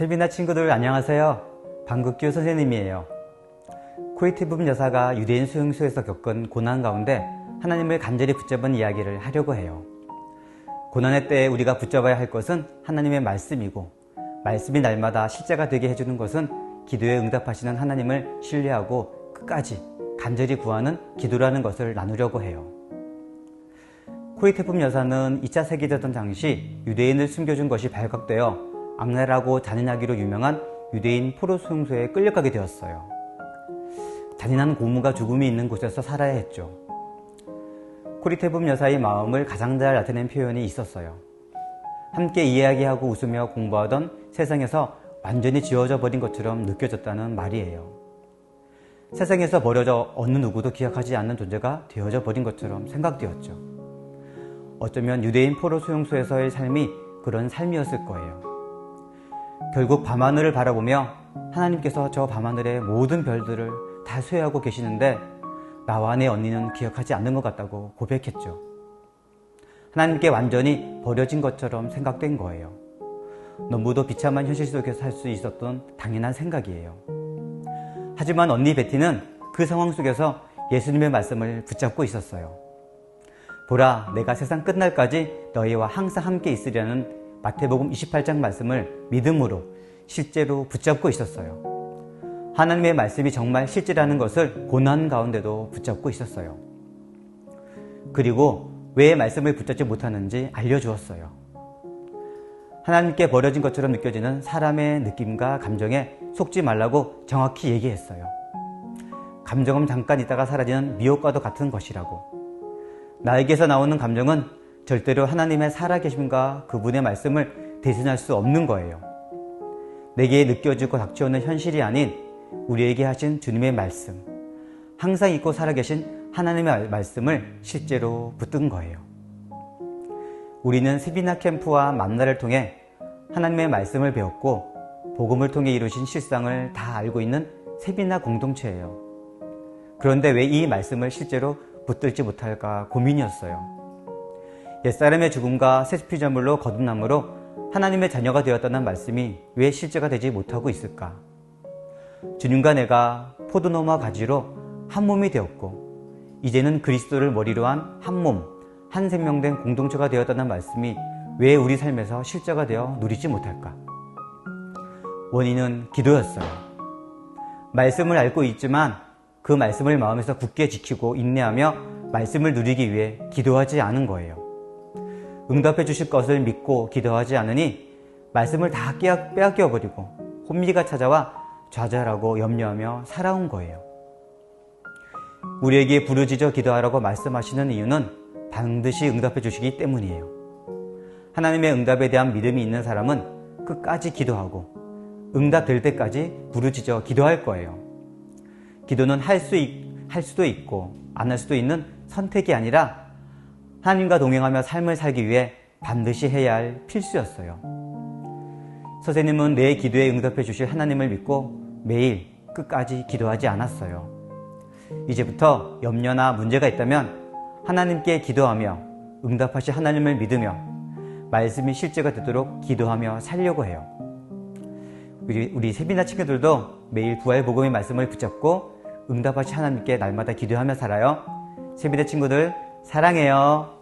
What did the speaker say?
세비나 친구들 안녕하세요. 방국규 선생님이에요. 부분 여사가 유대인 수용소에서 겪은 고난 가운데 하나님을 간절히 붙잡은 이야기를 하려고 해요. 고난의 때에 우리가 붙잡아야 할 것은 하나님의 말씀이고 말씀이 날마다 실제가 되게 해주는 것은 기도에 응답하시는 하나님을 신뢰하고 끝까지 간절히 구하는 기도라는 것을 나누려고 해요. 코이테품 여사는 2차 세계대전 당시 유대인을 숨겨준 것이 발각되어 악랄하고 잔인하기로 유명한 유대인 포로 수용소에 끌려가게 되었어요. 잔인한 고무가 죽음이 있는 곳에서 살아야 했죠. 코리테붐 여사의 마음을 가장 잘 나타낸 표현이 있었어요. 함께 이야기하고 웃으며 공부하던 세상에서 완전히 지워져 버린 것처럼 느껴졌다는 말이에요. 세상에서 버려져 어느 누구도 기억하지 않는 존재가 되어져 버린 것처럼 생각되었죠. 어쩌면 유대인 포로 수용소에서의 삶이 그런 삶이었을 거예요. 결국 밤하늘을 바라보며 하나님께서 저 밤하늘의 모든 별들을 다 수혜하고 계시는데 나와 내 언니는 기억하지 않는 것 같다고 고백했죠. 하나님께 완전히 버려진 것처럼 생각된 거예요. 너무도 비참한 현실 속에서 살수 있었던 당연한 생각이에요. 하지만 언니 베티는 그 상황 속에서 예수님의 말씀을 붙잡고 있었어요. 보라, 내가 세상 끝날까지 너희와 항상 함께 있으려는 마태복음 28장 말씀을 믿음으로 실제로 붙잡고 있었어요. 하나님의 말씀이 정말 실제라는 것을 고난 가운데도 붙잡고 있었어요. 그리고 왜 말씀을 붙잡지 못하는지 알려주었어요. 하나님께 버려진 것처럼 느껴지는 사람의 느낌과 감정에 속지 말라고 정확히 얘기했어요. 감정은 잠깐 있다가 사라지는 미혹과도 같은 것이라고. 나에게서 나오는 감정은 절대로 하나님의 살아계심과 그분의 말씀을 대신할 수 없는 거예요. 내게 느껴지고 닥쳐오는 현실이 아닌 우리에게 하신 주님의 말씀, 항상 있고 살아계신 하나님의 말씀을 실제로 붙든 거예요. 우리는 세비나 캠프와 만나를 통해 하나님의 말씀을 배웠고 복음을 통해 이루신 실상을 다 알고 있는 세비나 공동체예요. 그런데 왜 이 말씀을 실제로 붙들지 못할까 고민이었어요. 옛사람의 죽음과 새 피조물로 거듭남으로 하나님의 자녀가 되었다는 말씀이 왜 실제가 되지 못하고 있을까? 주님과 내가 포도나무와 가지로 한 몸이 되었고 이제는 그리스도를 머리로 한 한 몸, 한 생명된 공동체가 되었다는 말씀이 왜 우리 삶에서 실제가 되어 누리지 못할까? 원인은 기도였어요. 말씀을 알고 있지만 그 말씀을 마음에서 굳게 지키고 인내하며 말씀을 누리기 위해 기도하지 않은 거예요. 응답해 주실 것을 믿고 기도하지 않으니 말씀을 다 빼앗겨 버리고 혼미가 찾아와 좌절하고 염려하며 살아온 거예요. 우리에게 부르짖어 기도하라고 말씀하시는 이유는 반드시 응답해 주시기 때문이에요. 하나님의 응답에 대한 믿음이 있는 사람은 끝까지 기도하고 응답될 때까지 부르짖어 기도할 거예요. 기도는 할, 수, 할 수도 있고 안 할 수도 있는 선택이 아니라 하나님과 동행하며 삶을 살기 위해 반드시 해야 할 필수였어요. 선생님은 내 기도에 응답해 주실 하나님을 믿고 매일 끝까지 기도하지 않았어요. 이제부터 염려나 문제가 있다면 하나님께 기도하며 응답하실 하나님을 믿으며 말씀이 실제가 되도록 기도하며 살려고 해요. 우리, 우리 세비나 친구들도 매일 부활 복음의 말씀을 붙잡고 응답하신 하나님께 날마다 기도하며 살아요. 세비대 친구들 사랑해요.